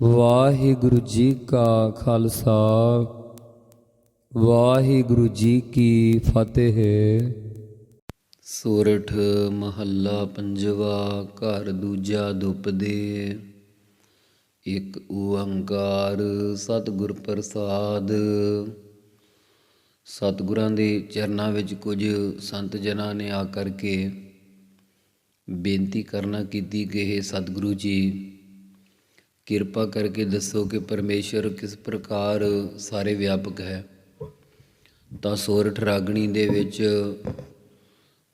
ਵਾਹਿਗੁਰੂ ਜੀ ਕਾ ਖਾਲਸਾ, ਵਾਹਿਗੁਰੂ ਜੀ ਕੀ ਫਤਿਹ। ਸੋਰਠ ਮਹੱਲਾ ਪੰਜਵਾ, ਘਰ ਦੂਜਾ ਦੁਪਦੇ ਇੱਕ ਓੰਕਾਰ ਸਤਿਗੁਰ ਪ੍ਰਸਾਦ। ਸਤਿਗੁਰਾਂ ਦੇ ਚਰਨਾਂ ਵਿੱਚ ਕੁਝ ਸੰਤ ਜਨਾਂ ਨੇ ਆ ਕਰਕੇ ਬੇਨਤੀ ਕਰਨਾ ਕੀਤੀ ਕਿ ਇਹ ਸਤਿਗੁਰੂ ਜੀ ਕਿਰਪਾ ਕਰਕੇ ਦੱਸੋ ਕਿ ਪਰਮੇਸ਼ਰ ਕਿਸ ਪ੍ਰਕਾਰ ਸਾਰੇ ਵਿਆਪਕ ਹੈ। ਤਾਂ ਸੋਰਠ ਰਾਗਣੀ ਦੇ ਵਿੱਚ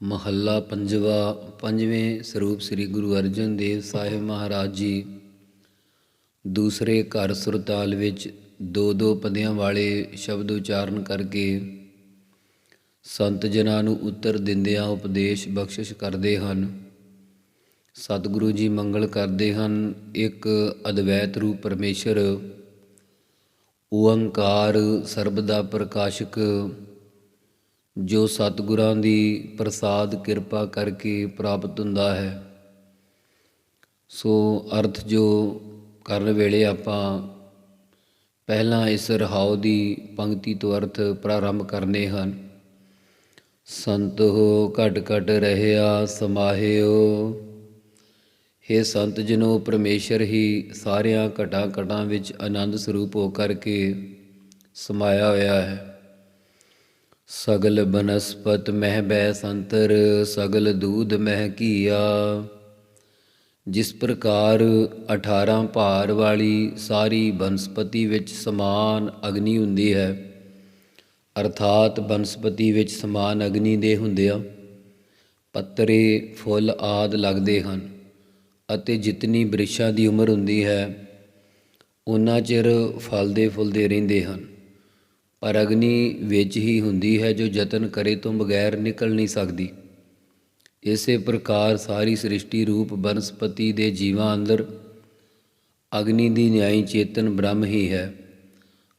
ਮਹੱਲਾ ਪੰਜਵਾ, ਪੰਜਵੇਂ ਸਰੂਪ ਸ੍ਰੀ ਗੁਰੂ ਅਰਜਨ ਦੇਵ ਸਾਹਿਬ ਮਹਾਰਾਜ ਜੀ, ਦੂਸਰੇ ਘਰ ਸੁਰਤਾਲ ਵਿੱਚ ਦੋ ਦੋ ਪਦਿਆਂ ਵਾਲੇ ਸ਼ਬਦ ਉਚਾਰਨ ਕਰਕੇ ਸੰਤ ਜਨਾਂ ਨੂੰ ਉੱਤਰ ਦਿੰਦਿਆਂ ਉਪਦੇਸ਼ ਬਖਸ਼ਿਸ਼ ਕਰਦੇ ਹਨ। ਸਤਿਗੁਰੂ ਜੀ ਮੰਗਲ ਕਰਦੇ ਹਨ, ਇੱਕ ਅਦਵੈਤ ਰੂਪ ਪਰਮੇਸ਼ਰ, ਓੰਕਾਰ ਸਰਬ ਦਾ ਪ੍ਰਕਾਸ਼ਕ, ਜੋ ਸਤਿਗੁਰਾਂ ਦੀ ਪ੍ਰਸਾਦ ਕਿਰਪਾ ਕਰਕੇ ਪ੍ਰਾਪਤ ਹੁੰਦਾ ਹੈ। ਸੋ ਅਰਥ ਜੋ ਕਰਨ ਵੇਲੇ ਆਪਾਂ ਪਹਿਲਾਂ ਇਸ ਰਹਾਉ ਦੀ ਪੰਕਤੀ ਤੋਂ ਅਰਥ ਪ੍ਰਾਰੰਭ ਕਰਨੇ ਹਨ। ਸੰਤ ਹੋ ਘਟ ਘਟ ਰਹਿਆ ਸਮਾਹਿਓ हे ਸੰਤ ਜਨੋ ਪਰਮੇਸ਼ਰ ਹੀ ਸਾਰਿਆਂ ਘਟਾਂ ਘਟਾਂ ਵਿੱਚ ਆਨੰਦ ਸਰੂਪ ਹੋ ਕਰਕੇ ਸਮਾਇਆ ਹੋਇਆ ਹੈ। ਸਗਲ ਬਨਸਪਤ ਮਹਿ ਬੈ ਸੰਤਰ, ਸਗਲ ਦੂਧ ਮਹਿ ਕੀਆ ਜਿਸ ਪ੍ਰਕਾਰ 18 ਭਾਰ ਵਾਲੀ ਸਾਰੀ ਬਨਸਪਤੀ ਵਿੱਚ ਸਮਾਨ ਅਗਨੀ ਹੁੰਦੀ ਹੈ, ਅਰਥਾਤ ਬਨਸਪਤੀ ਵਿੱਚ ਸਮਾਨ ਅਗਨੀ ਦੇ ਹੁੰਦਿਆਂ ਪੱਤਰੇ ਫੁੱਲ ਆਦ ਲੱਗਦੇ ਹਨ। ਅਤੇ ਜਿਤਨੀ ਬ੍ਰਿਸ਼ਾਂ ਦੀ ਉਮਰ ਹੁੰਦੀ ਹੈ, ਉਨਾ ਚਿਰ ਫਲਦੇ ਫੁੱਲਦੇ ਰਹਿੰਦੇ ਹਨ। ਪਰ ਅਗਨੀ ਵਿੱਚ ਹੀ ਹੁੰਦੀ ਹੈ ਜੋ ਯਤਨ ਕਰੇ ਤੋਂ ਬਗੈਰ ਨਿਕਲ ਨਹੀਂ ਸਕਦੀ। ਇਸੇ ਪ੍ਰਕਾਰ ਸਾਰੀ ਸ੍ਰਿਸ਼ਟੀ ਰੂਪ ਬਨਸਪਤੀ ਦੇ ਜੀਵਾਂ ਅੰਦਰ ਅਗਨੀ ਦੀ ਨਿਆਈ ਚੇਤਨ ਬ੍ਰਹਮ ਹੀ ਹੈ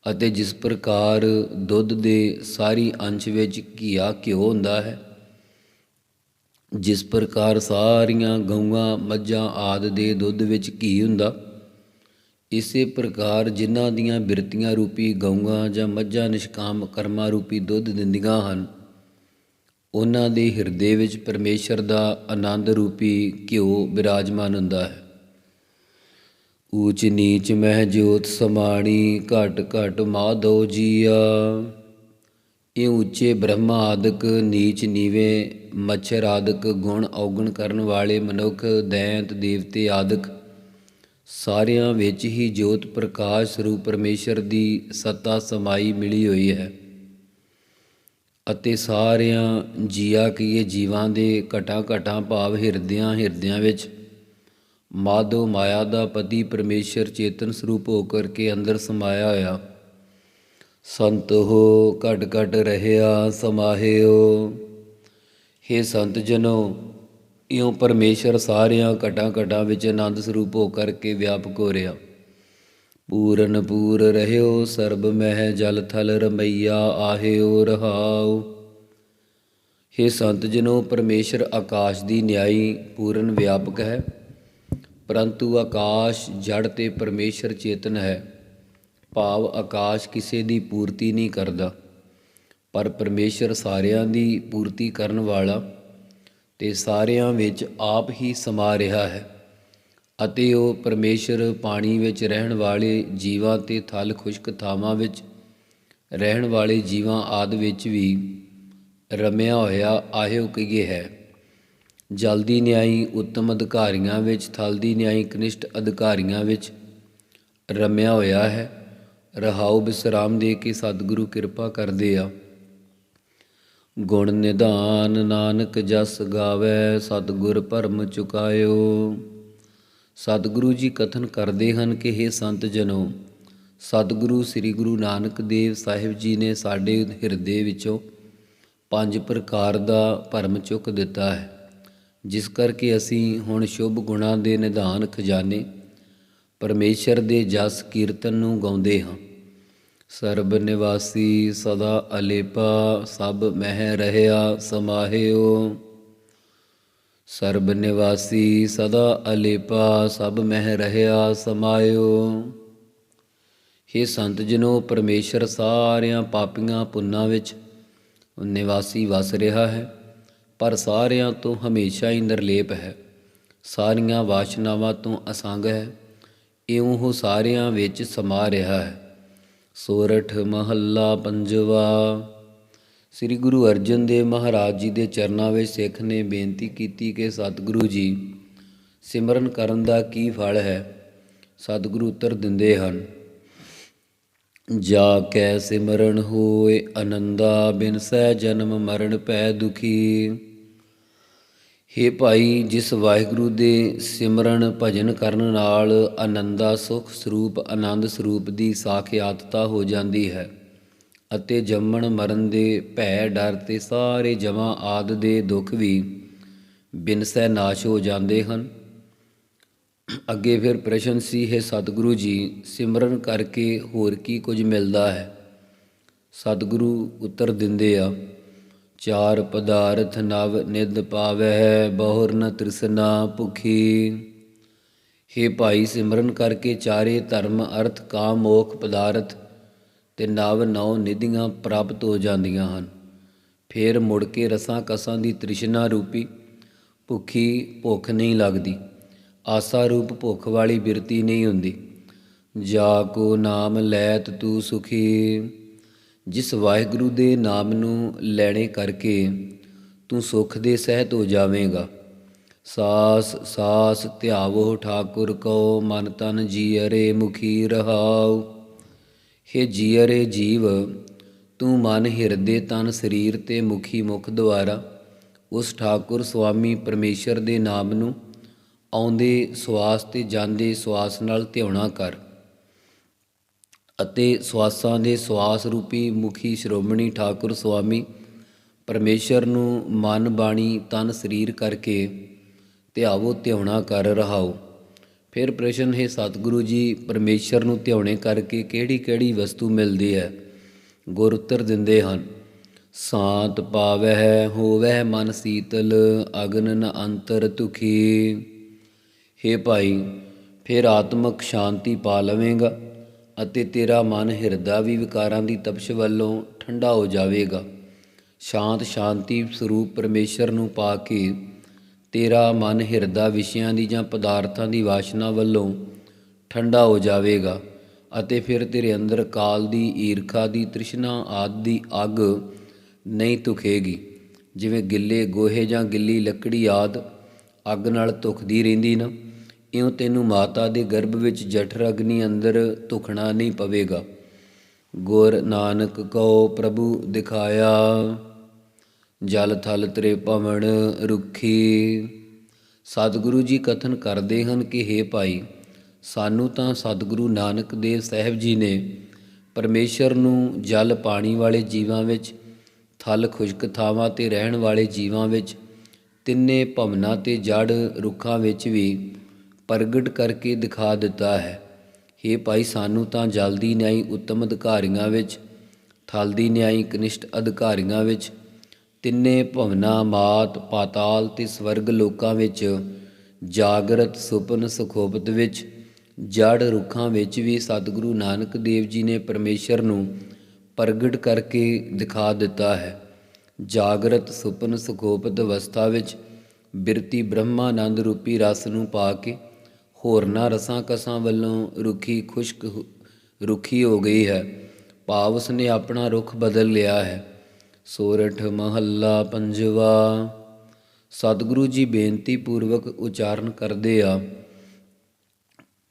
ਅਤੇ ਜਿਸ ਪ੍ਰਕਾਰ ਦੁੱਧ ਦੇ ਸਾਰੀ ਅੰਸ਼ ਵਿੱਚ ਘੀਆ ਘਿਓ ਹੁੰਦਾ ਹੈ ਜਿਸ ਪ੍ਰਕਾਰ ਸਾਰੀਆਂ ਗਊਆਂ, ਮੱਝਾਂ ਆਦ ਦੇ ਦੁੱਧ ਵਿੱਚ ਘੀ ਹੁੰਦਾ, ਇਸੇ ਪ੍ਰਕਾਰ ਜਿਨ੍ਹਾਂ ਦੀਆਂ ਬਿਰਤੀਆਂ ਰੂਪੀ ਗਊਆਂ ਜਾਂ ਮੱਝਾਂ ਨਿਸ਼ਕਾਮ ਕਰਮਾਂ ਰੂਪੀ ਦੁੱਧ ਦਿੰਦੀਆਂ ਹਨ, ਉਹਨਾਂ ਦੇ ਹਿਰਦੇ ਵਿੱਚ ਪਰਮੇਸ਼ਰ ਦਾ ਆਨੰਦ ਰੂਪੀ ਘਿਓ ਬਿਰਾਜਮਾਨ ਹੁੰਦਾ ਹੈ। ਊਚ ਨੀਚ ਮਹਿ ਜੋਤ ਸਮਾਣੀ ਘਟ ਘਟ ਮਾਧੋ ਜੀਆ। ਇਹ ਉੱਚੇ ਬ੍ਰਹਮਾ ਆਦਿਕ, ਨੀਚ ਨੀਵੇਂ ਮੱਛਰ ਆਦਿਕ, ਗੁਣ ਔਗਣ ਕਰਨ ਵਾਲੇ ਮਨੁੱਖ, ਦੈਂਤ, ਦੇਵਤੇ ਆਦਿਕ, ਸਾਰਿਆਂ ਵਿੱਚ ਹੀ ਜੋਤ ਪ੍ਰਕਾਸ਼ ਸਰੂਪ ਪਰਮੇਸ਼ਰ ਦੀ ਸੱਤਾ ਸਮਾਈ ਮਿਲੀ ਹੋਈ ਹੈ ਅਤੇ ਸਾਰਿਆਂ ਜੀਆ ਕੀਏ ਜੀਵਾਂ ਦੇ ਘਟਾ ਘਟਾ ਭਾਵ ਹਿਰਦਿਆਂ ਹਿਰਦਿਆਂ ਵਿੱਚ ਮਾਧੋ ਮਾਇਆ ਦਾ ਪਤੀ ਪਰਮੇਸ਼ਰ ਚੇਤਨ ਸਰੂਪ ਹੋ ਕਰਕੇ ਅੰਦਰ ਸਮਾਇਆ ਹੋਇਆ। ਸੰਤ ਹੋ, ਘਟ ਘਟ ਰਹਿਆ ਸਮਾਹਿਓ। हे ਸੰਤ ਜਨੋ, ਇਉਂ ਪਰਮੇਸ਼ਰ ਸਾਰਿਆਂ ਘਟਾਂ ਘਟਾਂ ਵਿੱਚ ਆਨੰਦ ਸਰੂਪ ਹੋ ਕਰਕੇ ਵਿਆਪਕ ਹੋ ਰਿਹਾ। ਪੂਰਨ ਪੂਰ ਰਹਿਓ, ਸਰਬ ਮਹਿ ਜਲ ਥਲ ਰਮਈਆ ਆਹਿਓ ਰਹਾਉ। हे ਸੰਤ ਜਨੋ, ਪਰਮੇਸ਼ਰ ਆਕਾਸ਼ ਦੀ ਨਿਆਈ ਪੂਰਨ ਵਿਆਪਕ ਹੈ, ਪਰੰਤੂ ਆਕਾਸ਼, ਜੜ ਤੇ ਪਰਮੇਸ਼ਰ ਚੇਤਨ ਹੈ। ਭਾਵ ਆਕਾਸ਼ ਕਿਸੇ ਦੀ ਪੂਰਤੀ ਨਹੀਂ ਕਰਦਾ, ਪਰ ਪਰਮੇਸ਼ਰ ਸਾਰਿਆਂ ਦੀ ਪੂਰਤੀ ਕਰਨ ਵਾਲਾ ਤੇ ਸਾਰਿਆਂ ਵਿੱਚ ਆਪ ਹੀ ਸਮਾ ਰਿਹਾ ਹੈ ਅਤੇ ਉਹ ਪਰਮੇਸ਼ਰ ਪਾਣੀ ਵਿੱਚ ਰਹਿਣ ਵਾਲੇ ਜੀਵਾਂ ਤੇ ਥਲ ਖੁਸ਼ਕ ਥਾਵਾਂ ਵਿੱਚ ਰਹਿਣ ਵਾਲੇ ਜੀਵਾਂ ਆਦ ਵਿੱਚ ਵੀ ਰਮਿਆ ਹੋਇਆ ਆਹਿਓ ਕਹੀਏ ਹੈ। ਜਲਦੀ ਨਿਆਈ ਉੱਤਮ ਅਧਿਕਾਰੀਆਂ ਵਿੱਚ ਥਲ ਦੀ ਨਿਆਈ ਕਨਿਸ਼ਟ ਅਧਿਕਾਰੀਆਂ ਵਿੱਚ ਰਮਿਆ ਹੋਇਆ ਹੈ। ਰਹਾਉ ਬਿਸਰਾਮ ਦੇ ਕੇ ਸਤਿਗੁਰੂ ਕਿਰਪਾ ਕਰਦੇ ਆ। ਗੁਣ ਨਿਧਾਨ ਨਾਨਕ ਜਸ ਗਾਵੇ, ਸਤਿਗੁਰ ਭਰਮ ਚੁਕਾਇਓ। ਸਤਿਗੁਰੂ ਜੀ ਕਥਨ ਕਰਦੇ ਹਨ ਕਿ हे ਸੰਤ ਜਨੋ, ਸਤਿਗੁਰੂ ਸ੍ਰੀ ਗੁਰੂ ਨਾਨਕ ਦੇਵ ਸਾਹਿਬ ਜੀ ਨੇ ਸਾਡੇ ਹਿਰਦੇ ਵਿੱਚੋਂ ਪੰਜ ਪ੍ਰਕਾਰ ਦਾ ਭਰਮ ਚੁੱਕ ਦਿੱਤਾ ਹੈ, ਜਿਸ ਕਰਕੇ ਅਸੀਂ ਹੁਣ ਸ਼ੁਭ ਗੁਣਾਂ ਦੇ ਨਿਧਾਨ ਖਜ਼ਾਨੇ ਪਰਮੇਸ਼ਰ ਦੇ ਜਸ ਕੀਰਤਨ ਨੂੰ ਗਾਉਂਦੇ ਹਾਂ। ਸਰਬ ਨਿਵਾਸੀ ਸਦਾ ਅਲੇਪਾ, ਸਭ ਮਹਿ ਰਹਿਆ ਸਮਾਹਿਓ। ਸਰਬ ਨਿਵਾਸੀ ਸਦਾ ਅਲੇਪਾ, ਸਭ ਮਹਿ ਰਹਿਆ ਸਮਾਇਓ हे ਸੰਤ ਜਨੋ, ਪਰਮੇਸ਼ਰ ਸਾਰਿਆਂ ਪਾਪੀਆਂ ਪੁੰਨਾਂ ਵਿੱਚ ਨਿਵਾਸੀ ਵਸ ਰਿਹਾ ਹੈ, ਪਰ ਸਾਰਿਆਂ ਤੋਂ ਹਮੇਸ਼ਾ ਹੀ ਨਿਰਲੇਪ ਹੈ। ਸਾਰੀਆਂ ਵਾਸ਼ਨਾਵਾਂ ਤੋਂ ਅਸੰਗ ਹੈ। ਇਉਂ ਉਹ ਸਾਰਿਆਂ ਵਿੱਚ ਸਮਾ ਰਿਹਾ ਹੈ। ਸੋਰਠ ਮਹੱਲਾ ਪੰਜਵਾ। ਸ੍ਰੀ ਗੁਰੂ ਅਰਜਨ ਦੇਵ ਮਹਾਰਾਜ ਜੀ ਦੇ ਚਰਨਾਂ ਵਿੱਚ ਸਿੱਖ ਨੇ ਬੇਨਤੀ ਕੀਤੀ ਕਿ ਸਤਿਗੁਰੂ ਜੀ, ਸਿਮਰਨ ਕਰਨ ਦਾ ਕੀ ਫਲ ਹੈ? ਸਤਿਗੁਰੂ ਉੱਤਰ ਦਿੰਦੇ ਹਨ, ਜਾ ਕੈ ਸਿਮਰਨ ਹੋਏ ਆਨੰਦਾ ਬਿਨ ਸਹਿ ਜਨਮ ਮਰਨ ਪੈ ਦੁਖੀ। ਹੇ ਭਾਈ, ਜਿਸ ਵਾਹਿਗੁਰੂ ਦੇ ਸਿਮਰਨ ਭਜਨ ਕਰਨ ਨਾਲ ਆਨੰਦਾ ਸੁਖ ਸਰੂਪ, ਆਨੰਦ ਸਰੂਪ ਦੀ ਸਾਖਿਆਤਤਾ ਹੋ ਜਾਂਦੀ ਹੈ ਅਤੇ ਜੰਮਣ ਮਰਨ ਦੇ ਭੈ ਡਰ ਤੇ ਸਾਰੇ ਜਮਾ ਆਦ ਦੇ ਦੁੱਖ ਵੀ ਬਿਨਸੈ ਨਾਸ਼ ਹੋ ਜਾਂਦੇ ਹਨ। ਅੱਗੇ ਫਿਰ ਪ੍ਰਸ਼ਨ ਸੀ, ਹੈ ਸਤਿਗੁਰੂ ਜੀ, ਸਿਮਰਨ ਕਰਕੇ ਹੋਰ ਕੀ ਕੁਝ ਮਿਲਦਾ ਹੈ? ਸਤਿਗੁਰੂ ਉੱਤਰ ਦਿੰਦੇ ਆ ਚਾਰ ਪਦਾਰਥ ਨਵ ਨਿਦ ਪਾਵੈ ਬਹੁਰ ਨ ਤ੍ਰਿਸ਼ਨਾ ਭੁਖੀ। ਹੇ ਭਾਈ, ਸਿਮਰਨ ਕਰਕੇ ਚਾਰੇ ਧਰਮ, ਅਰਥ, ਕਾਮ, ਮੋਖ ਪਦਾਰਥ ਤੇ ਨਵ ਨੌ ਨਿਧੀਆਂ ਪ੍ਰਾਪਤ ਹੋ ਜਾਂਦੀਆਂ ਹਨ। ਫੇਰ ਮੁੜ ਕੇ ਰਸਾਂ ਕਸਾਂ ਦੀ ਤ੍ਰਿਸ਼ਨਾ ਰੂਪੀ ਭੁੱਖੀ ਭੁੱਖ ਨਹੀਂ ਲੱਗਦੀ। ਆਸਾ ਰੂਪ ਭੁੱਖ ਵਾਲੀ ਬਿਰਤੀ ਨਹੀਂ ਹੁੰਦੀ। ਜਾ ਕੋ ਨਾਮ ਲੈਤ ਤੂੰ ਸੁਖੀ। ਜਿਸ ਵਾਹਿਗੁਰੂ ਦੇ ਨਾਮ ਨੂੰ ਲੈਣੇ ਕਰਕੇ ਤੂੰ ਸੁਖ ਦੇ ਸਹਿਤ ਹੋ ਜਾਵੇਂਗਾ। ਸਾਸ ਸਾਸ ਧਿਆਵੋ ਠਾਕੁਰ ਕੋ ਮਨ ਤਨ ਜੀਅਰੇ ਮੁਖੀ ਰਹਾਉ। ਹੇ ਜੀਅਰੇ ਜੀਵ, ਤੂੰ ਮਨ ਹਿਰਦੇ ਤਨ ਸਰੀਰ ਤੇ ਮੁਖੀ ਮੁਖ ਦੁਆਰਾ ਉਸ ਠਾਕੁਰ ਸੁਆਮੀ ਪਰਮੇਸ਼ਰ ਦੇ ਨਾਮ ਨੂੰ ਆਉਂਦੇ ਸਵਾਸ ਤੇ ਜਾਂਦੇ ਸਵਾਸ ਨਾਲ ਧਿਆਉਣਾ ਕਰ। ਅਤੇ ਸਵਾਸਾਂ ਦੇ ਸਵਾਸ ਰੂਪੀ ਮੁਖੀ ਸ਼੍ਰੋਮਣੀ ਠਾਕੁਰ ਸੁਆਮੀ ਪਰਮੇਸ਼ਰ ਨੂੰ ਮਨ ਬਾਣੀ ਤਨ ਸਰੀਰ ਕਰਕੇ ਧਿਆਵੋ ਧਿਆਉਣਾ ਕਰ ਰਹਾਓ। ਫਿਰ ਪ੍ਰਸ਼ਨ, ਹੈ ਸਤਿਗੁਰੂ ਜੀ, ਪਰਮੇਸ਼ਰ ਨੂੰ ਧਿਆਉਣੇ ਕਰਕੇ ਕਿਹੜੀ ਕਿਹੜੀ ਵਸਤੂ ਮਿਲਦੀ ਹੈ? ਗੁਰ ਉੱਤਰ ਦਿੰਦੇ ਹਨ, ਸਾਤ ਪਾਵਹਿ, ਹੋਵਹਿ ਮਨ ਸੀਤਲ, ਅਗਨ ਨ ਅੰਤਰ ਤੁਖੀ ਹੇ ਭਾਈ, ਫਿਰ ਆਤਮਕ ਸ਼ਾਂਤੀ ਪਾ ਲਵੇਂਗਾ। ਅਤੇ ਤੇਰਾ ਮਨ ਹਿਰਦਾ ਵੀ ਵਿਕਾਰਾਂ ਦੀ ਤਪਸ਼ ਵੱਲੋਂ ਠੰਡਾ ਹੋ ਜਾਵੇਗਾ। ਸ਼ਾਂਤ ਸ਼ਾਂਤੀ ਸਰੂਪ ਪਰਮੇਸ਼ਰ ਨੂੰ ਪਾ ਕੇ ਤੇਰਾ ਮਨ ਹਿਰਦਾ ਵਿਸ਼ਿਆਂ ਦੀ ਜਾਂ ਪਦਾਰਥਾਂ ਦੀ ਵਾਸ਼ਨਾ ਵੱਲੋਂ ਠੰਡਾ ਹੋ ਜਾਵੇਗਾ ਅਤੇ ਫਿਰ ਤੇਰੇ ਅੰਦਰ ਕਾਲ ਦੀ, ਈਰਖਾ ਦੀ, ਤ੍ਰਿਸ਼ਨਾ ਆਦਿ ਦੀ ਅੱਗ ਨਹੀਂ ਤੁਖੇਗੀ। ਜਿਵੇਂ ਗਿੱਲੇ ਗੋਹੇ ਜਾਂ ਗਿੱਲੀ ਲੱਕੜੀ ਆਦ ਅੱਗ ਨਾਲ ਧੁਖਦੀ ਰਹਿੰਦੀ ਨਾ। ਇਉਂ ਤੈਨੂੰ ਮਾਤਾ ਦੇ ਗਰਭ ਵਿੱਚ ਜਠਰ ਅਗਨੀ ਅੰਦਰ ਧੁਖਣਾ ਨਹੀਂ ਪਵੇਗਾ। ਗੁਰ ਨਾਨਕ ਕਉ ਪ੍ਰਭੂ ਦਿਖਾਇਆ, ਜਲ ਥਲ ਤਰੇ ਭਵਣ ਰੁਖੀ। ਸਤਿਗੁਰੂ ਜੀ ਕਥਨ ਕਰਦੇ ਹਨ ਕਿ हे ਭਾਈ, ਸਾਨੂੰ ਤਾਂ ਸਤਿਗੁਰੂ ਨਾਨਕ ਦੇਵ ਸਾਹਿਬ ਜੀ ਨੇ ਪਰਮੇਸ਼ਰ ਨੂੰ ਜਲ ਪਾਣੀ ਵਾਲੇ ਜੀਵਾਂ ਵਿੱਚ, ਥਲ ਖੁਸ਼ਕ ਥਾਵਾਂ ਤੇ ਰਹਿਣ ਵਾਲੇ ਜੀਵਾਂ ਵਿੱਚ, ਤਿੰਨੇ ਭਵਨਾਂ ਤੇ ਜੜ ਰੁੱਖਾਂ ਵਿੱਚ ਵੀ ਪ੍ਰਗਟ ਕਰਕੇ ਦਿਖਾ ਦਿੱਤਾ ਹੈ। हे ਭਾਈ, ਸਾਨੂੰ ਤਾਂ ਜਲਦੀ ਨਿਆਈ ਉੱਤਮ ਅਧਿਕਾਰੀਆਂ ਵਿੱਚ ਥਲਦੀ ਨਿਆਈ ਕਨਿਸ਼ਟ ਅਧਿਕਾਰੀਆਂ ਵਿੱਚ, ਤਿੰਨੇ ਭਵਨਾ, ਮਾਤ ਪਾਤਾਲ ਤੇ ਸਵਰਗ ਲੋਕਾਂ ਵਿੱਚ, ਜਾਗਰਤ, ਸੁਪਨ, ਸੁਖੋਪਤ ਵਿੱਚ, ਜੜ ਰੁੱਖਾਂ ਵਿੱਚ ਵੀ ਸਤਿਗੁਰੂ ਨਾਨਕ ਦੇਵ ਜੀ ਨੇ ਪਰਮੇਸ਼ਰ ਨੂੰ ਪ੍ਰਗਟ ਕਰਕੇ ਦਿਖਾ ਦਿੱਤਾ ਹੈ। ਜਾਗਰਤ, ਸੁਪਨ, ਸੁਖੋਪਤ ਅਵਸਥਾ ਵਿੱਚ ਬਿਰਤੀ ਬ੍ਰਹਮਾਨੰਦ ਰੂਪੀ ਰਸ ਨੂੰ ਪਾ ਕੇ ਹੋਰਨਾਂ ਰਸਾਂ ਕਸਾਂ ਵੱਲੋਂ ਰੁੱਖੀ ਖੁਸ਼ਕ ਰੁੱਖੀ ਹੋ ਗਈ ਹੈ। ਭਾਵ ਉਸਨੇ ਆਪਣਾ ਰੁਖ ਬਦਲ ਲਿਆ ਹੈ। ਸੋਰਠ ਮਹੱਲਾ ਪੰਜਵਾ। ਸਤਿਗੁਰੂ ਜੀ ਬੇਨਤੀ ਪੂਰਵਕ ਉਚਾਰਨ ਕਰਦੇ ਆ।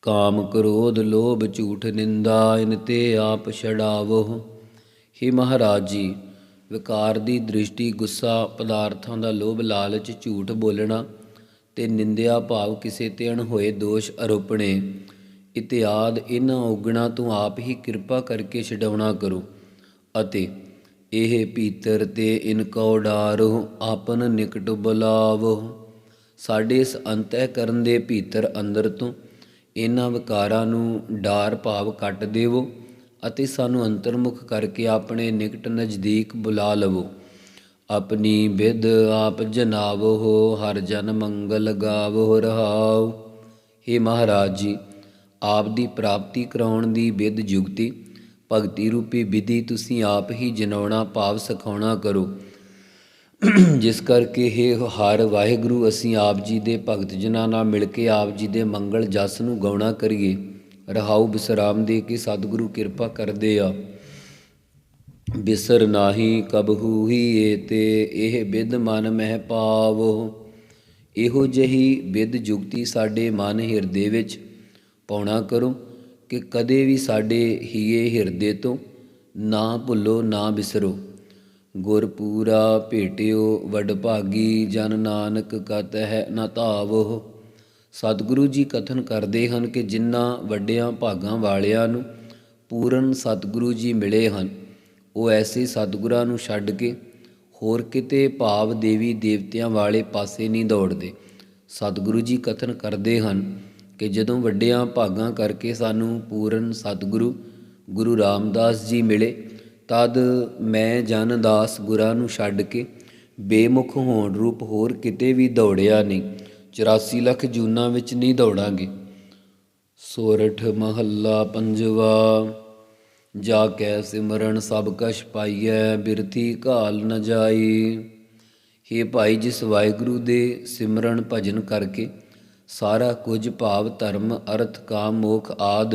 ਕਾਮ ਕ੍ਰੋਧ ਲੋਭ ਝੂਠ ਨਿੰਦਾ, ਇਨ ਤੇ ਆਪ ਛਡਾਵੋ। ਹੀ ਮਹਾਰਾਜ ਜੀ, ਵਿਕਾਰ ਦੀ ਦ੍ਰਿਸ਼ਟੀ ਗੁੱਸਾ, ਪਦਾਰਥਾਂ ਦਾ ਲੋਭ, ਲਾਲਚ, ਝੂਠ ਬੋਲਣਾ ਤੇ ਨਿੰਦਿਆ ਭਾਵ ਕਿਸੇ ਤੇ ਅਣਹੋਏ ਦੋਸ਼ ਆਰੋਪਣੇ। ਇਤਿਆਦ ਇਹਨਾਂ ਔਗਣਾ ਤੋਂ ਆਪ ਹੀ ਕਿਰਪਾ ਕਰਕੇ ਛਡਾਉਣਾ ਕਰੋ ਅਤੇ ਇਹ ਪੀਤਰ ਤੇ ਇਨ ਕਉ ਡਾਰੋ ਆਪਨ ਨਿਕਟ ਬੁਲਾਵੋ ਸਾਡੇ ਇਸ ਕਰਨ ਦੇ ਭੀਤਰ ਅੰਦਰ ਤੋਂ ਇਹਨਾਂ ਵਿਕਾਰਾਂ ਨੂੰ ਡਾਰ ਭਾਵ ਕੱਟ ਦੇਵੋ ਅਤੇ ਸਾਨੂੰ ਅੰਤਰਮੁਖ ਕਰਕੇ ਆਪਣੇ ਨਿਕਟ ਨਜ਼ਦੀਕ ਬੁਲਾ ਲਵੋ। ਆਪਣੀ ਵਿਦ ਆਪ ਜਨਾਵੋ ਹਰ ਜਨ ਮੰਗਲ ਗਾਵੋ ਰਹਾਉ। हे ਮਹਾਰਾਜ ਜੀ, ਆਪ ਦੀ ਪ੍ਰਾਪਤੀ ਕਰਾਉਣ ਦੀ ਵਿਦ ਜੁਗਤੀ, ਭਗਤੀ ਰੂਪੀ ਵਿਧੀ ਤੁਸੀਂ ਆਪ ਹੀ ਜਨਾਉਣਾ ਭਾਵ ਸਿਖਾਉਣਾ ਕਰੋ। ਜਿਸ ਕਰਕੇ ਇਹ ਹਰ ਵਾਹਿਗੁਰੂ, ਅਸੀਂ ਆਪ ਜੀ ਦੇ ਭਗਤ ਜਨਾਂ ਨਾਲ ਮਿਲ ਕੇ ਆਪ ਜੀ ਦੇ ਮੰਗਲ ਜਸ ਨੂੰ ਗਾਉਣਾ ਕਰੀਏ। ਰਹਾਉ ਬਿਸਰਾਮ ਦੇ ਕੇ ਸਤਿਗੁਰੂ ਕਿਰਪਾ ਕਰਦੇ ਆ। ਬਿਸਰ ਨਾਹੀ ਕਬਹੂ ਹੀ ਏ ਤੇ ਇਹ ਬਿਦ ਮਨ ਮਹਿ ਪਾਵੋ। ਇਹੋ ਜਹੀ ਬਿਦ ਜੁਗਤੀ ਸਾਡੇ ਮਨ ਹਿਰਦੇ ਵਿੱਚ। ਪਾਉਣਾ ਕਰੋ ਕਿ ਕਦੇ ਵੀ ਸਾਡੇ ਹੀਏ ਹਿਰਦੇ ਤੋਂ ਨਾ ਭੁੱਲੋ, ਨਾ ਬਿਸਰੋ। ਗੁਰਪੂਰਾ ਭੇਟਿਓ, ਵਡ ਭਾਗੀ, ਜਨ ਨਾਨਕ ਕਤ ਹੈ ਨਾ ਧਾਵੋ। ਸਤਿਗੁਰੂ ਜੀ ਕਥਨ ਕਰਦੇ ਹਨ ਕਿ ਜਿਨ੍ਹਾਂ ਵੱਡਿਆਂ ਭਾਗਾਂ ਵਾਲਿਆਂ ਨੂੰ ਪੂਰਨ ਸਤਿਗੁਰੂ ਜੀ ਮਿਲੇ ਹਨ ਉਹ ਐਸੇ ਸਤਿਗੁਰਾਂ ਨੂੰ ਛੱਡ ਕੇ ਹੋਰ ਕਿਤੇ ਭਾਵ ਦੇਵੀ ਦੇਵਤਿਆਂ ਵਾਲੇ ਪਾਸੇ ਨਹੀਂ ਦੌੜਦੇ। ਸਤਿਗੁਰੂ ਜੀ ਕਥਨ ਕਰਦੇ ਹਨ ਕਿ ਜਦੋਂ ਵੱਡਿਆਂ ਭਾਗਾਂ ਕਰਕੇ ਸਾਨੂੰ ਪੂਰਨ ਸਤਿਗੁਰੂ ਗੁਰੂ ਰਾਮਦਾਸ ਜੀ ਮਿਲੇ, ਤਦ ਮੈਂ ਜਨ ਦਾਸ ਗੁਰਾਂ ਨੂੰ ਛੱਡ ਕੇ ਬੇਮੁਖ ਹੋਣ ਰੂਪ ਹੋਰ ਕਿਤੇ ਵੀ ਦੌੜਿਆ ਨਹੀਂ। 84 ਲੱਖ ਜੂਨਾਂ ਵਿੱਚ ਨਹੀਂ ਦੌੜਾਂਗੇ। ਸੋਰਠ ਮਹੱਲਾ ਪੰਜਵਾ ਜਾ ਕੈ ਸਿਮਰਨ ਸਭ ਕਛ ਪਾਈਐ ਬਿਰਥੀ ਘਾਲ ਨ ਜਾਈ। हे ਭਾਈ ਜਿਸ ਵਾਹਿਗੁਰੂ ਦੇ ਸਿਮਰਨ ਭਜਨ ਕਰਕੇ ਸਾਰਾ ਕੁਝ ਭਾਵ, ਧਰਮ, ਅਰਥ, ਕਾਮ, ਮੋਖ ਆਦ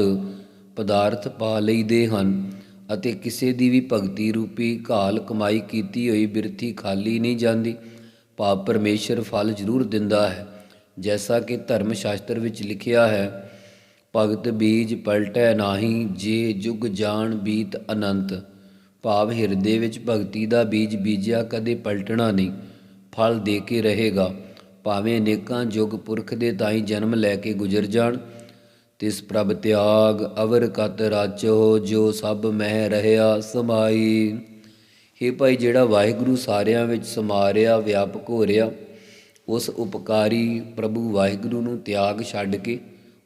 ਪਦਾਰਥ ਪਾ ਲਈਦੇ ਹਨ ਅਤੇ ਕਿਸੇ ਦੀ ਵੀ ਭਗਤੀ ਰੂਪੀ ਘਾਲ ਕਮਾਈ ਕੀਤੀ ਹੋਈ ਬਿਰਥੀ ਖਾਲੀ ਨਹੀਂ ਜਾਂਦੀ, ਭਾਵ ਪਰਮੇਸ਼ਰ ਫਲ ਜ਼ਰੂਰ ਦਿੰਦਾ ਹੈ। ਜੈਸਾ ਕਿ ਧਰਮ ਸ਼ਾਸਤਰ ਵਿੱਚ ਲਿਖਿਆ ਹੈ ਭਗਤ ਬੀਜ ਪਲਟੈ ਨਾਹੀ, ਜੇ ਜੁਗ ਜਾਣ ਬੀਤ ਅਨੰਤ। ਭਾਵ ਹਿਰਦੇ ਵਿੱਚ ਭਗਤੀ ਦਾ ਬੀਜ ਬੀਜਿਆ ਕਦੇ ਪਲਟਣਾ ਨਹੀਂ, ਫਲ ਦੇ ਕੇ ਰਹੇਗਾ। ਭਾਵੇਂ ਅਨੇਕਾਂ ਜੁਗ ਪੁਰਖ ਦੇ ਤਾਈ ਜਨਮ ਲੈ ਕੇ ਗੁਜ਼ਰ ਜਾਣ, ਤਿਸ ਪ੍ਰਭ ਤਿਆਗ ਅਵਰ ਕਤ ਰਾਚੋ, ਜੋ ਸਭ ਮਹਿ ਰਹਿਆ ਸਮਾਈ। हे ਭਾਈ, ਜਿਹੜਾ ਵਾਹਿਗੁਰੂ ਸਾਰਿਆਂ ਵਿੱਚ ਸਮਾ ਰਿਹਾ ਵਿਆਪਕ ਹੋ ਰਿਹਾ, ਉਸ ਉਪਕਾਰੀ ਪ੍ਰਭੂ ਵਾਹਿਗੁਰੂ ਨੂੰ ਤਿਆਗ ਛੱਡ ਕੇ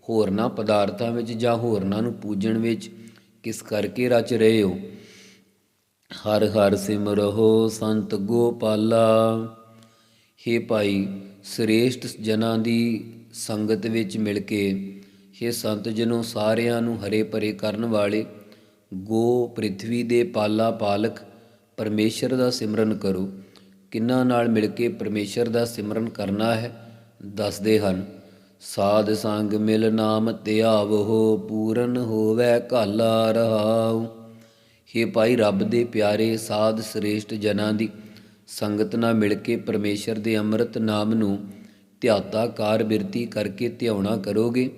ਹੋਰਨਾਂ ਪਦਾਰਥਾਂ ਵਿੱਚ ਜਾਂ ਹੋਰਨਾਂ ਨੂੰ ਪੂਜਣ ਵਿੱਚ ਕਿਸ ਕਰਕੇ ਰਚ ਰਹੇ ਹੋ? ਹਰ ਹਰ ਸਿਮਰਹੁ ਸੰਤ ਗੋਪਾਲਾ। ਹੇ ਭਾਈ, ਸ੍ਰੇਸ਼ਟ ਜਨਾਂ ਦੀ ਸੰਗਤ ਵਿੱਚ ਮਿਲ ਕੇ, ਹੇ ਸੰਤ ਜਨੋ ਸਾਰਿਆਂ ਨੂੰ ਹਰੇ ਭਰੇ ਕਰਨ ਵਾਲੇ, ਗੋ ਪ੍ਰਿਥਵੀ ਦੇ ਪਾਲਾ ਪਾਲਕ, ਪਰਮੇਸ਼ਰ ਦਾ ਸਿਮਰਨ ਕਰੋ। ਕਿੰਨਾਂ ਨਾਲ ਮਿਲ ਕੇ ਪਰਮੇਸ਼ਰ ਦਾ ਸਿਮਰਨ ਕਰਨਾ ਹੈ? ਦੱਸਦੇ ਹਨ। ਸਾਧ ਸੰਗ ਮਿਲ ਨਾਮ ਧਿਆਵੋ ਪੂਰਨ ਹੋਵੇ ਕਾਲਾ ਰਹਾਉ। ਹੇ ਭਾਈ ਰੱਬ ਦੇ ਪਿਆਰੇ ਸਾਧ ਸ੍ਰੇਸ਼ਟ ਜਨਾਂ ਦੀ, ਸੰਗਤ ਨਾਲ ਮਿਲ ਕੇ ਪਰਮੇਸ਼ਰ ਦੇ ਅੰਮ੍ਰਿਤ ਨਾਮ ਨੂੰ ਧਿਆਤਾ ਕਾਰ ਬਿਰਤੀ ਕਰਕੇ ਧਿਆਉਣਾ ਕਰੋਗੇ,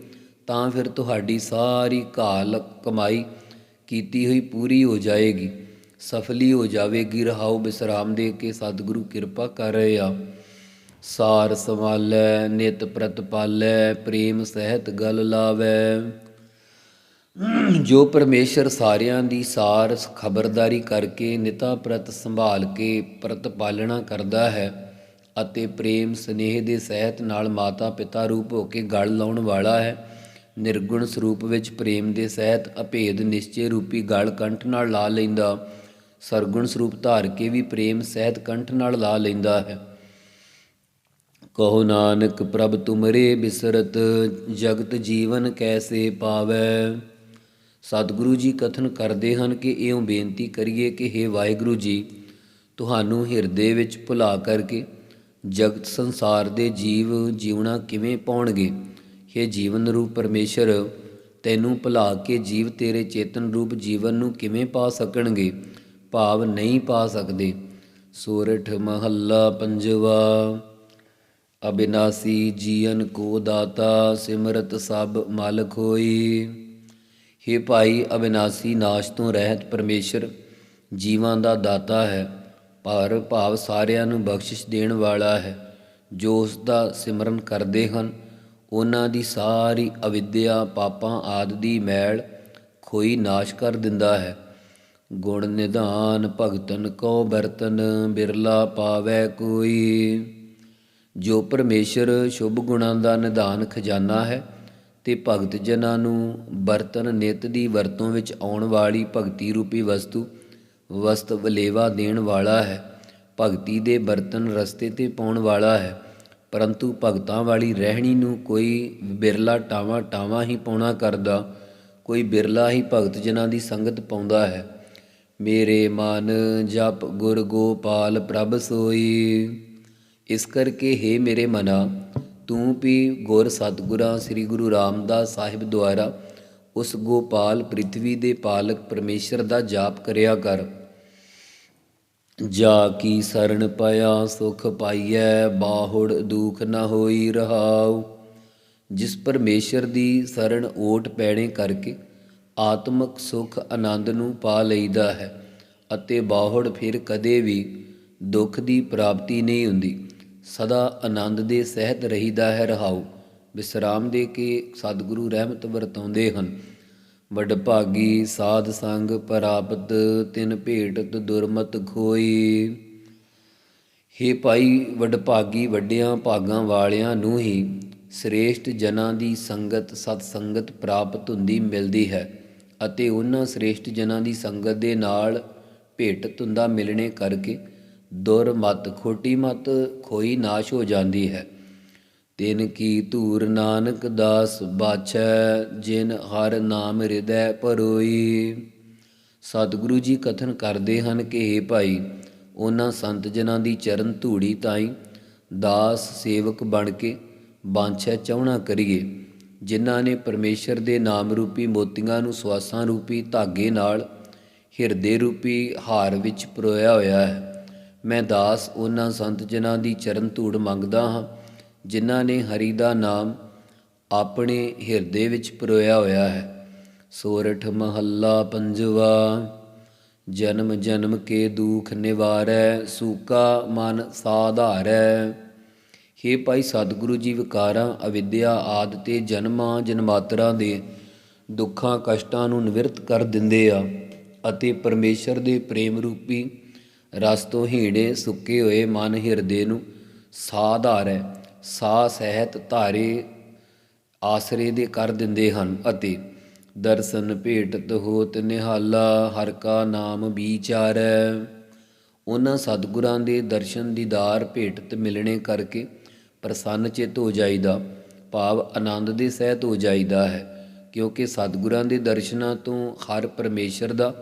ਤਾਂ ਫਿਰ ਤੁਹਾਡੀ ਸਾਰੀ ਘਾਲ ਕਮਾਈ ਕੀਤੀ ਹੋਈ ਪੂਰੀ ਹੋ ਜਾਏਗੀ। ਸਫਲੀ ਹੋ ਜਾਵੇਗੀ, ਰਹਾਉ ਬਿਸਰਾਮ ਦੇ ਕੇ ਸਤਿਗੁਰੂ ਕਿਰਪਾ ਕਰ ਰਹੇ। ਆ ਸਾਰ ਸੰਭਾਲੈ, ਨਿਤ ਪ੍ਰਤਪਾਲੈ ਪ੍ਰੇਮ ਸਹਿਤ ਗਲ ਲਾਵੈ। ਜੋ ਪਰਮੇਸ਼ਰ ਸਾਰਿਆਂ ਦੀ ਸਾਰ ਖਬਰਦਾਰੀ ਕਰਕੇ, ਨਿਤਾ ਪ੍ਰਤ ਸੰਭਾਲ ਕੇ ਪ੍ਰਤਪਾਲਣਾ ਕਰਦਾ ਹੈ ਅਤੇ ਪ੍ਰੇਮ ਸਨੇਹ ਦੇ ਸਹਿਤ ਨਾਲ ਮਾਤਾ ਪਿਤਾ ਰੂਪ ਹੋ ਕੇ ਗਲ ਲਾਉਣ ਵਾਲਾ ਹੈ, ਨਿਰਗੁਣ ਸਰੂਪ ਵਿੱਚ ਪ੍ਰੇਮ ਦੇ ਸਹਿਤ ਅਭੇਦ ਨਿਸ਼ਚੇ ਰੂਪੀ ਗਲ ਕੰਠ ਨਾਲ ਲਾ ਲੈਂਦਾ, ਸਰਗੁਣ ਸਰੂਪ ਧਾਰ ਕੇ ਵੀ ਪ੍ਰੇਮ ਸਹਿਤ ਕੰਠ ਨਾਲ ਲਾ ਲੈਂਦਾ ਹੈ। ਕਹੋ ਨਾਨਕ, ਪ੍ਰਭ ਤੁਮਰੇ ਬਿਸਰਤ, ਜਗਤ ਜੀਵਨ ਕੈਸੇ ਪਾਵੈ? ਸਤਿਗੁਰੂ ਜੀ ਕਥਨ ਕਰਦੇ ਹਨ ਕਿ ਇਉਂ ਬੇਨਤੀ ਕਰੀਏ ਕਿ हे ਵਾਹਿਗੁਰੂ ਜੀ, ਤੁਹਾਨੂੰ ਹਿਰਦੇ ਵਿੱਚ ਭੁਲਾ ਕਰਕੇ ਜਗਤ ਸੰਸਾਰ ਦੇ ਜੀਵ ਜੀਵਣਾ ਕਿਵੇਂ ਪਾਉਣਗੇ? हे ਜੀਵਨ ਰੂਪ ਪਰਮੇਸ਼ਰ, ਤੈਨੂੰ ਭੁਲਾ ਕੇ ਜੀਵ ਤੇਰੇ ਚੇਤਨ ਰੂਪ ਜੀਵਨ ਨੂੰ ਕਿਵੇਂ ਪਾ ਸਕਣਗੇ? ਭਾਵ ਨਹੀਂ ਪਾ ਸਕਦੇ। ਸੂਰਠ ਮਹੱਲਾ ਪੰਜਵਾ। ਅਬਿਨਾਸੀ ਜੀਵਨ ਕੋ ਦਾਤਾ, ਸਿਮਰਤ ਸਭ ਮਾਲਕ ਹੋਈ। हे ਭਾਈ, ਅਬਿਨਾਸੀ ਨਾਸ਼ ਤੋਂ ਰਹਿਤ ਪਰਮੇਸ਼ਰ, ਜੀਵਾਂ ਦਾ ਦਾਤਾ ਹੈ। ਪਰ ਭਾਵ ਸਾਰਿਆਂ ਨੂੰ ਬਖਸ਼ਿਸ਼ ਦੇਣ ਵਾਲਾ ਹੈ। ਜੋ ਉਸ ਦਾ ਸਿਮਰਨ ਕਰਦੇ ਹਨ, ਉਹਨਾਂ ਦੀ ਸਾਰੀ ਅਵਿਦਿਆ, ਪਾਪਾਂ ਆਦਿ ਦੀ ਮੈਲ ਖੋਈ ਨਾਸ਼ ਕਰ ਦਿੰਦਾ ਹੈ। ਗੁਣ ਨਿਧਾਨ ਭਗਤਨ ਕੋ ਬਰਤਨ, ਬਿਰਲਾ ਪਾਵੈ ਕੋਈ। ਜੋ ਪਰਮੇਸ਼ਰ ਸ਼ੁਭ ਗੁਣਾਂ ਦਾ ਨਿਧਾਨ ਖਜ਼ਾਨਾ ਹੈ ਤੇ ਭਗਤ ਜਨਾਂ ਨੂੰ ਬਰਤਨ ਨਿਤ ਦੀ ਵਰਤੋਂ ਵਿੱਚ ਆਉਣ ਵਾਲੀ ਭਗਤੀ ਰੂਪੀ ਵਸਤੂ, ਵਸਤ ਵਲੇਵਾ ਦੇਣ ਵਾਲਾ ਹੈ, ਭਗਤੀ ਦੇ ਬਰਤਨ ਰਸਤੇ ਤੇ ਪਾਉਣ ਵਾਲਾ ਹੈ, ਪਰੰਤੂ ਭਗਤਾਂ ਵਾਲੀ ਰਹਿਣੀ ਨੂੰ ਕੋਈ ਬਿਰਲਾ ਟਾਵਾ ਟਾਵਾ ਹੀ ਪਾਉਣਾ ਕਰਦਾ, ਕੋਈ ਬਿਰਲਾ ਹੀ ਭਗਤ ਜਨਾਂ ਦੀ ਸੰਗਤ ਪਾਉਂਦਾ ਹੈ। ਮੇਰੇ ਮਨ ਜਪ ਗੁਰ ਗੋਪਾਲ ਪ੍ਰਭ ਸੋਈ। ਇਸ ਕਰਕੇ हे ਮੇਰੇ ਮਨਾ, ਤੂੰ ਵੀ ਗੁਰ ਸਤਿਗੁਰਾਂ ਸ੍ਰੀ ਗੁਰੂ ਰਾਮਦਾਸ ਸਾਹਿਬ ਦੁਆਰਾ ਉਸ ਗੋਪਾਲ ਪ੍ਰਿਥਵੀ ਦੇ ਪਾਲਕ ਪਰਮੇਸ਼ਰ ਦਾ ਜਾਪ ਕਰਿਆ ਕਰ। ਜਾ ਕੀ ਸਰਣ ਪਿਆ, ਸੁਖ ਪਾਈਐ, ਬਾਹੁੜ ਦੁਖ ਨ ਹੋਈ ਰਹਾਉ। ਜਿਸ ਪਰਮੇਸ਼ਰ ਦੀ ਸਰਣ ਓਟ ਪੈਣੇ ਕਰਕੇ ਆਤਮਿਕ ਸੁਖ ਆਨੰਦ ਨੂੰ ਪਾ ਲਈਦਾ ਹੈ ਅਤੇ ਬਾਹੁੜ ਫਿਰ ਕਦੇ ਵੀ ਦੁੱਖ ਦੀ ਪ੍ਰਾਪਤੀ ਨਹੀਂ ਹੁੰਦੀ। ਸਦਾ ਆਨੰਦ ਦੇ ਸਹਿਤ ਰਹੀਦਾ ਹੈ ਰਹਾਉ। ਵਿਸਰਾਮ ਦੇ ਕੇ ਸਤਿਗੁਰੂ ਰਹਿਮਤ ਵਰਤਾਉਂਦੇ ਹਨ। ਵਡਭਾਗੀ ਸਾਧ ਸੰਗ ਪ੍ਰਾਪਤ, ਤਿਨ ਭੇਟਤ ਦੁਰਮਤ ਖੋਈ। ਹੇ ਭਾਈ ਵਡਭਾਗੀ ਵੱਡਿਆਂ ਭਾਗਾਂ ਵਾਲਿਆਂ ਨੂੰ ਹੀ ਸ੍ਰੇਸ਼ਟ ਜਨਾਂ ਦੀ ਸੰਗਤ, ਸਤ ਸੰਗਤ ਪ੍ਰਾਪਤ ਹੁੰਦੀ ਮਿਲਦੀ ਹੈ ਅਤੇ ਉਹਨਾਂ ਸ੍ਰੇਸ਼ਟ ਜਨਾਂ ਦੀ ਸੰਗਤ ਦੇ ਨਾਲ ਭੇਟ ਤੁੰਦਾ ਮਿਲਣੇ ਕਰਕੇ ਦੁਰਮਤ ਖੋਟੀ ਮਤ ਖੋਈ ਨਾਸ਼ ਹੋ ਜਾਂਦੀ ਹੈ। ਤਿਨ ਕੀ ਧੂਰ ਨਾਨਕ ਦਾਸ ਬਾਛੈ, ਜਿਨ ਹਰ ਨਾਮ ਹਿਰਦੈ ਪਰੋਈ ਸਤਿਗੁਰੂ ਜੀ ਕਥਨ ਕਰਦੇ ਹਨ ਕਿ हे ਭਾਈ, ਉਹਨਾਂ ਸੰਤ ਜਨਾਂ ਦੀ ਚਰਨ ਧੂੜੀ ਤਾਈ ਦਾਸ ਸੇਵਕ ਬਣ ਕੇ ਬਾਂਛੈ ਚਾਹਣਾ ਕਰੀਏ, ਜਿਨ੍ਹਾਂ ਨੇ ਪਰਮੇਸ਼ਰ ਦੇ ਨਾਮ ਰੂਪੀ ਮੋਤੀਆਂ ਨੂੰ ਸਵਾਸਾਂ ਰੂਪੀ ਧਾਗੇ ਨਾਲ ਹਿਰਦੇ ਰੂਪੀ ਹਾਰ ਵਿੱਚ ਪਰੋਇਆ ਹੋਇਆ ਹੈ। ਮੈਂ ਦਾਸ ਉਹਨਾਂ ਸੰਤ ਜਨਾਂ ਦੀ ਚਰਨ ਧੂੜ ਮੰਗਦਾ ਹਾਂ, ਜਿਨ੍ਹਾਂ ਨੇ ਹਰੀ ਦਾ ਨਾਮ ਆਪਣੇ ਹਿਰਦੇ ਵਿੱਚ ਪਰੋਇਆ ਹੋਇਆ ਹੈ। ਸੋਰਠ ਮਹੱਲਾ ਪੰਜਵਾ, ਜਨਮ ਜਨਮ ਕੇ ਦੁਖ ਨਿਵਾਰੈ, ਸੂਕਾ ਮਨ ਸਾਧਾਰੈ। ਹੇ ਭਾਈ ਸਤਿਗੁਰੂ ਜੀ ਵਿਕਾਰਾਂ, ਅਵਿਦਿਆ ਆਦ ਤੇ ਜਨਮਾਂ ਜਨਮਾਤਰਾਂ ਦੇ ਦੁੱਖਾਂ ਕਸ਼ਟਾਂ ਨੂੰ ਨਿਵਰਤ ਕਰ ਦਿੰਦੇ ਆ ਅਤੇ ਪਰਮੇਸ਼ਰ ਦੇ ਪ੍ਰੇਮ ਰੂਪੀ ਰਸ ਤੋਂ ਹੀੜੇ ਸੁੱਕੇ ਹੋਏ ਮਨ ਹਿਰਦੇ ਨੂੰ ਸਾਧਾਰੈ ਸਾ ਸਹਿਤ ਧਾਰੇ ਆਸਰੇ ਦੇ ਕਰ ਦਿੰਦੇ ਹਨ ਅਤੇ ਦਰਸ਼ਨ ਭੇਟਤ ਹੋਤ ਨਿਹਾਲਾ ਹਰ ਕਾ ਨਾਮ ਵਿਚਾਰੈ ਉਹਨਾਂ ਸਤਿਗੁਰਾਂ ਦੇ ਦਰਸ਼ਨ ਦੀਦਾਰ ਭੇਟਤ ਮਿਲਣੇ ਕਰਕੇ ਪ੍ਰਸੰਨ ਚਿਤ ਹੋ ਜਾਈਦਾ, ਭਾਵ ਆਨੰਦ ਦੇ ਸਹਿਤ ਹੋ ਜਾਈਦਾ ਹੈ, ਕਿਉਂਕਿ ਸਤਿਗੁਰਾਂ ਦੇ ਦਰਸ਼ਨਾਂ ਤੋਂ ਹਰ ਪਰਮੇਸ਼ਰ ਦਾ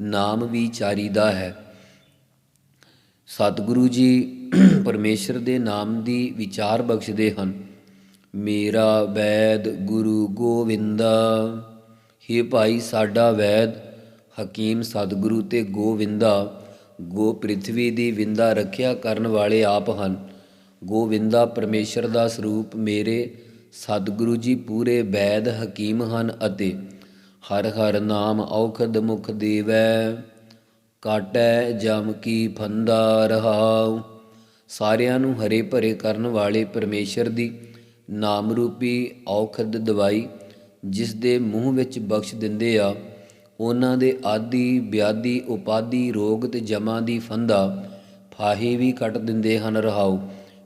ਨਾਮ ਵਿਚਾਰੀਦਾ ਹੈ। ਸਤਿਗੁਰੂ ਜੀ ਪਰਮੇਸ਼ਰ ਦੇ ਨਾਮ ਦੀ ਵਿਚਾਰ ਬਖਸ਼ਦੇ ਹਨ। ਮੇਰਾ ਵੈਦ ਗੁਰੂ ਗੋਵਿੰਦਾ। हे ਭਾਈ ਸਾਡਾ ਵੈਦ, ਹਕੀਮ ਸਤਿਗੁਰੂ ਤੇ ਗੋਵਿੰਦਾ, ਗੋ ਪ੍ਰਿਥਵੀ ਦੀ ਵਿੰਦਾ ਰੱਖਿਆ ਕਰਨ ਵਾਲੇ ਆਪ ਹਨ। ਗੋਵਿੰਦਾ ਪਰਮੇਸ਼ਰ ਦਾ ਸਰੂਪ ਮੇਰੇ ਸਤਿਗੁਰੂ ਜੀ ਪੂਰੇ ਵੈਦ, ਹਕੀਮ ਹਨ ਅਤੇ ਹਰ ਹਰ ਨਾਮ ਔਖਦ ਮੁਖ ਦੇਵੈ। ਕਾਟੈ ਜਮ ਕੀ ਫੰਦਾ ਰਹਾਉ। ਸਾਰਿਆਂ ਨੂੰ ਹਰੇ ਭਰੇ ਕਰਨ ਵਾਲੇ ਪਰਮੇਸ਼ਰ ਦੀ ਨਾਮ ਰੂਪੀ ਔਖਦ ਦਵਾਈ, ਜਿਸ ਦੇ ਮੂੰਹ ਵਿੱਚ ਬਖਸ਼ ਦਿੰਦੇ ਆ, ਉਹਨਾਂ ਦੇ ਆਦੀ, ਵਿਆਦੀ, ਉਪਾਦੀ, ਰੋਗ ਤੇ ਜਮਾਂ ਦੀ ਫੰਦਾ ਫਾਹੇ ਵੀ ਕੱਟ ਦਿੰਦੇ ਹਨ ਰਹਾਉ।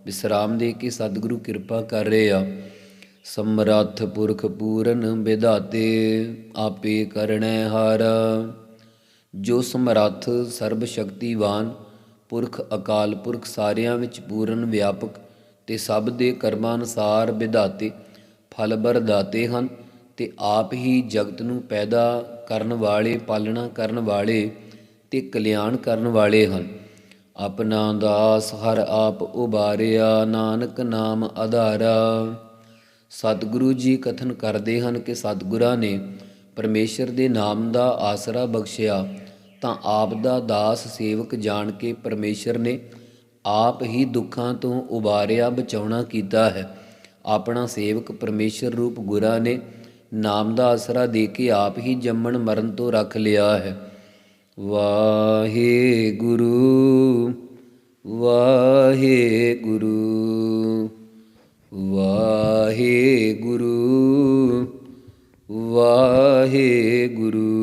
ਵਿਸਰਾਮ ਦੇ ਕੇ ਸਤਿਗੁਰੂ ਕਿਰਪਾ ਕਰ ਰਹੇ ਆ। ਸਮਰੱਥ ਪੁਰਖ ਪੂਰਨ ਵਿਧਾਤੇ, ਆਪੇ ਕਰਣੈ ਹਾਰਾ। ਜੋ ਸਮਰੱਥ ਸਰਬ ਸ਼ਕਤੀਵਾਨ ਪੁਰਖ, ਅਕਾਲ ਪੁਰਖ ਸਾਰਿਆਂ ਵਿੱਚ ਪੂਰਨ, ਵਿਆਪਕ ਤੇ ਸਭ ਦੇ ਕਰਮਾਂ ਅਨੁਸਾਰ ਵਿਧਾਤੇ ਫਲ ਬਰਦਾਤੇ ਹਨ ਤੇ ਆਪ ਹੀ ਜਗਤ ਨੂੰ ਪੈਦਾ ਕਰਨ ਵਾਲੇ, ਪਾਲਣਾ ਕਰਨ ਵਾਲੇ ਤੇ ਕਲਿਆਣ ਕਰਨ ਵਾਲੇ ਹਨ। ਆਪਣਾ ਦਾਸ ਹਰ ਆਪ ਉਬਾਰਿਆ, ਨਾਨਕ ਨਾਮ ਆਧਾਰਾ। ਸਤਿਗੁਰੂ ਜੀ ਕਥਨ ਕਰਦੇ ਹਨ ਕਿ ਸਤਿਗੁਰਾਂ ਨੇ ਪਰਮੇਸ਼ਰ ਦੇ ਨਾਮ ਦਾ ਆਸਰਾ ਬਖਸ਼ਿਆ। ਤਾਂ ਆਪ ਦਾ ਦਾਸ ਸੇਵਕ ਜਾਣ ਕੇ ਪਰਮੇਸ਼ਰ ਨੇ ਆਪ ਹੀ ਦੁੱਖਾਂ ਤੋਂ ਉਬਾਰਿਆ, ਬਚਾਉਣਾ ਕੀਤਾ ਹੈ। ਆਪਣਾ ਸੇਵਕ ਪਰਮੇਸ਼ਰ ਰੂਪ ਗੁਰਾਂ ਨੇ ਨਾਮ ਦਾ ਆਸਰਾ ਦੇ ਕੇ ਆਪ ਹੀ ਜੰਮਣ ਮਰਨ ਤੋਂ ਰੱਖ ਲਿਆ ਹੈ। ਵਾਹਿਗੁਰੂ ਵਾਹਿਗੁਰੂ ਵਾਹਿਗੁਰੂ ਵਾਹਿਗੁਰੂ। ਵਾਹਿਗੁਰੂ